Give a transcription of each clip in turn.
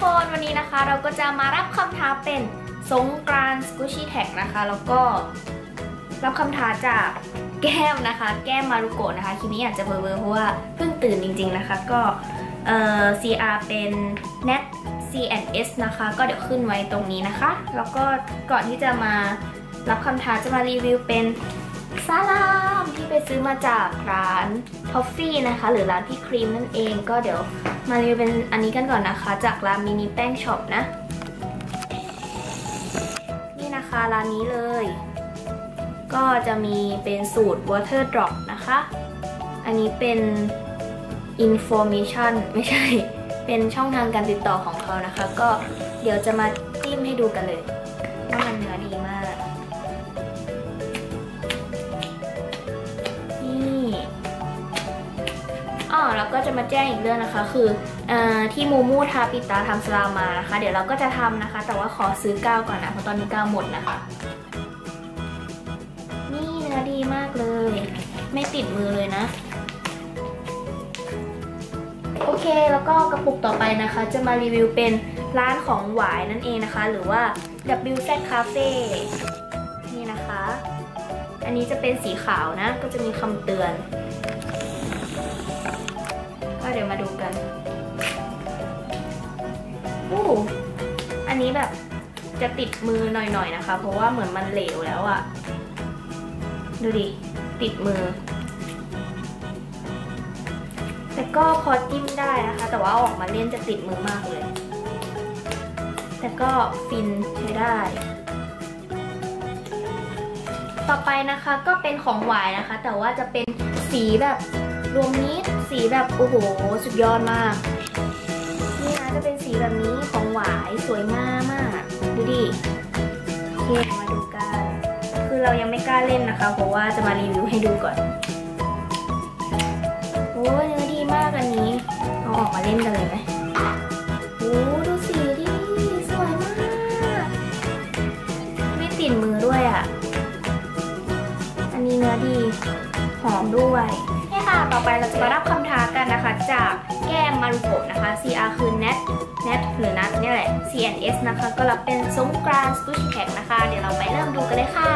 คนวันนี้นะคะ เราก็จะมารับคำท้าเป็นสงกรานสกูชี่แท็กนะคะ แล้วก็รับคำท้าจากแก้มนะคะ แก้มมารุโกะนะคะคลิปนี้อาจจะเบลอๆเพราะว่าเพิ่งตื่นจริง ๆนะคะ ก็เอ่อ CR เป็น net CNS นะคะ ก็เดี๋ยวขึ้นไว้ตรงนี้นะคะ แล้วก็ก่อนที่จะมารับคำท้าจะมารีวิวเป็น ซาลามที่ไปซื้อมาจากร้านทอฟฟี่นะคะ หรือร้านพี่ครีมนั่นเองก็เดี๋ยวมารีวิวเป็นอันนี้กันก่อนนะคะ จากร้านมินิแป้งช็อปนะ นี่นะคะร้านนี้เลย ก็จะมีเป็นสูตร water drop นะคะ อันนี้เป็น information ไม่ใช่ เป็นช่องทางการติดต่อของเขานะคะ ก็เดี๋ยวจะมาจิ้มให้ดูกันเลย แล้วก็จะมาแจ้งอีกเรื่องนะคะ คืออที่มูมูทาปิตาทำสลามานะคะ เดี๋ยวเราก็จะทำนะคะ แต่ว่าขอซื้อก้าวก่อนนะเพราะตอนนี้ก้าวหมดนะคะ นี่เนื้อดีมากเลย ไม่ติดมือเลยนะ โอเคแล้วก็กระปุกต่อไปนะคะ จะมารีวิวเป็นร้านของหวายนั่นเองนะคะ หรือว่า WZ Cafe นี่นะคะ อันนี้จะเป็นสีขาวนะ ก็จะมีคำเตือน เดี๋ยวมาดูกันอู้อันนี้แบบจะติดมือหน่อยๆนะคะ เพราะว่าเหมือนมันเหลวแล้วอะดูดิ ติดมือ แต่ก็พอจิ้มได้นะคะ แต่ว่าอออกมาเล่นจะติดมือมากเลย แต่ก็ฟินใช้ได้ ต่อไปนะคะก็เป็นของหวายนะคะ แต่ว่าจะเป็นสีแบบ รวมมิตรสีแบบโอ้โห สุดยอดมาก นี่นะจะเป็นสีแบบนี้ของหวายสวยมากมากดูดิโอเคมาดูกันคือเรายังไม่กล้าเล่นนะคะ เพราะว่าจะมารีวิวให้ดูก่อนโอ้เนื้อดีมากอันนี้เอาออกมาเล่นกันเลยไหมโอ้ดูสีดิสวยมาก ไม่ติดมือด้วยอะ อันนี้เนื้อดีหอมด้วย ต่อไปเราจะมารับคำท้ากันนะคะ จากแก้มมารุโกะนะคะ CR คือ net net หรือนัทเนี่ยแหละ CNS นะคะ ก็รับเป็นสงกรานสกูชี่แท็กนะคะ เดี๋ยวเราไปเริ่มดูกันเลยค่ะ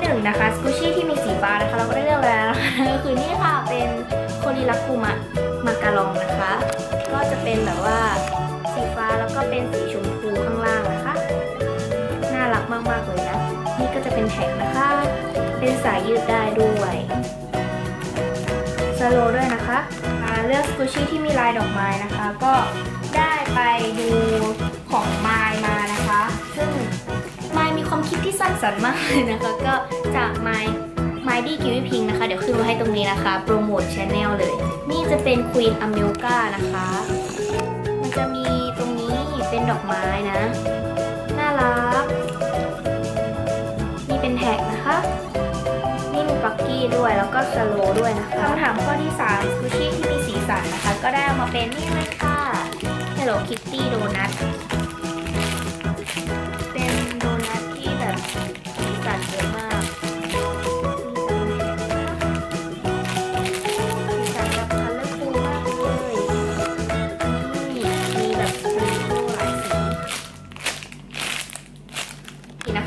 หนึ่งนะคะสกูชี่ที่มีสีฟ้านะคะ เราก็ได้เลือกแล้วนะคะก็คือนี่ค่ะเป็นโคลิลักคุมะมาการองนะคะ ก็จะเป็นแบบว่าสีฟ้าแล้วก็เป็นสีชมพูข้างล่างนะคะ น่ารักมากๆเลยนะ นี่ก็จะเป็นแท็กนะคะ เป็นสายยืดได้ด้วย สโลด้วยนะคะอ่าเลือกสกูชี่ที่มีลายดอกไม้นะคะ ก็ได้ไปดูของไมายมานะคะ ซึ่งไมายมีความคิดที่สร้างสรรค์มากเลยนะคะ ก็จากไมายไมดี้กิวิพิงนะคะ เดี๋ยวขึ้นไว้ให้ตรงนี้นะคะ โปรโมทชแนลเลย นี่จะเป็นควีนอเมลกานะคะ มันจะมีตรงนี้เป็นดอกไม้นะ น่ารัก นี่เป็นแท็กนะคะ มีปักกี้ด้วยแล้วก็สโลว์ด้วยนะคะคำถามข้อที่3สกูชี่ที่มีสีสันนะคะ ก็ได้เอามาเป็นนี่เลยค่ะ Hello Kitty Donut เป็น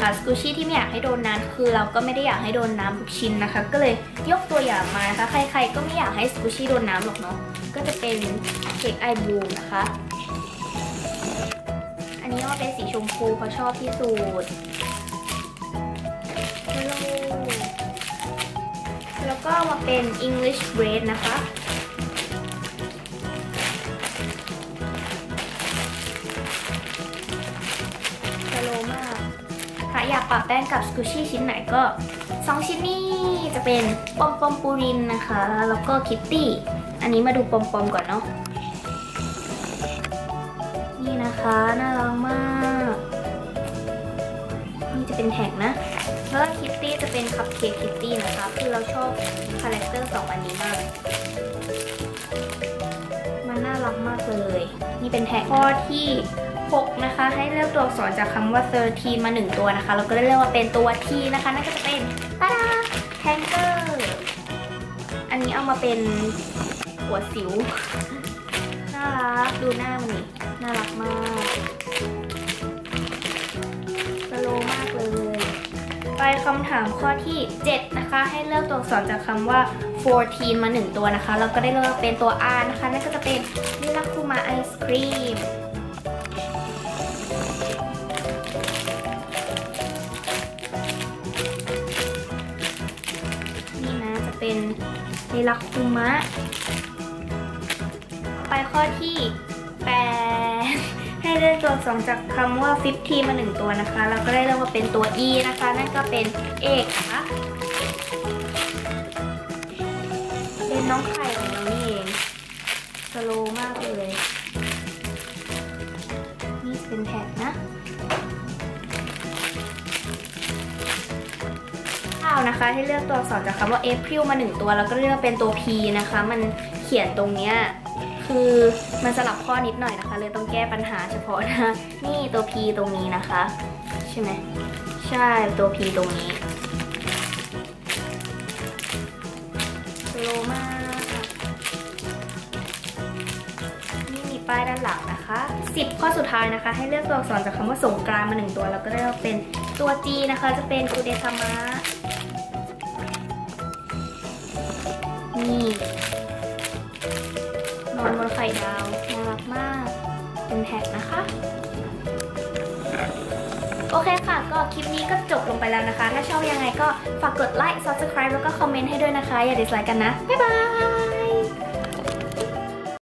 นะคะสกูชี่ที่ไม่อยากให้โดนน้ำคือเราก็ไม่ได้อยากให้โดนน้ำทุกชิ้นนะคะ ก็เลยยกตัวอย่างมานะคะใครๆก็ไม่อยากให้สกูชี่โดนน้ำหรอกเนาะก็จะเป็นเค้กไอบูมนะคะ อันนี้ก็เป็นสีชมพูเพราะชอบที่สุดแล้วก็มาเป็น English Bread นะคะ ปะแป้งกับสกูชี่ชิ้นไหนก็ 2 ชิ้นนี้จะเป็นปอมปอมปูรินนะคะ แล้วก็คิตตี้ อันนี้มาดูปอมปอมก่อนเนาะ นี่นะคะ น่ารักมาก นี่จะเป็นแท็กนะ แล้วคิตตี้จะเป็นคัพเค้กคิตตี้นะคะ คือเราชอบคาแรคเตอร์สองอันนี้มาก มันน่ารักมากเลย นี่เป็นแท็กข้อที่ 6 นะคะ ให้เลือกตัวอักษรจากคำว่า 13 มา 1 ตัวนะคะ เราก็ได้เลือกว่าเป็นตัว T นะคะ นั่นก็จะเป็นตาดาแทงเกอร์อันนี้เอามาเป็นหัวสิว น่ารัก ดูหน้ามันนี่น่ารักมากสโลว์มากเลย ไปคำถามข้อที่ 7 นะคะ ให้เลือกตัวอักษรจากคำว่า 14 มา 1 ตัวนะคะ เราก็ได้เลือกเป็นตัว R นะคะ นั่นก็จะเป็นมิลาคูมาไอศครีม มิลาคูมะ ไปข้อที่8ให้เลือกตัวอักษรจากคำว่า15มาหนึ่งตัวนะคะ เราก็ได้เลือกว่าเป็นตัว e นะคะ นั่นก็เป็นเอกนะคะเป็นน้องไข่ของเรานี่เองสโลมากเลย นี่เป็นแท็กนะ นะคะ ให้เลือกตัวอักษรจากคำว่า April มาหนึ่งตัว แล้วก็เลือกเป็นตัว P นะคะ มันเขียนตรงเนี้ยคือมันสลับข้อนิดหน่อยนะคะ เลยต้องแก้ปัญหาเฉพาะนะนี่ตัว P ตรงนี้นะคะ ใช่ไหมใช่ตัว P ตรงนี้โลมากนี่มีป้ายด้านหลังนะคะ 10 ข้อสุดท้ายนะคะ ให้เลือกตัวอักษรจากคำว่าสงกรานมาหนึ่งตัว แล้วก็เลือกเป็นตัว G นะคะ จะเป็นกูเดทามะ นี่นอนบนไข่ดาวน่ารักมาก เป็นแท็กนะคะ โอเคค่ะ ก็คลิปนี้ก็จบลงไปแล้วนะคะ ถ้าชอบยังไงก็ฝากกดไลค์ subscribe แล้วก็คอมเมนต์ให้ด้วยนะคะ อย่าดิสไลค์กันนะ บ๊ายบาย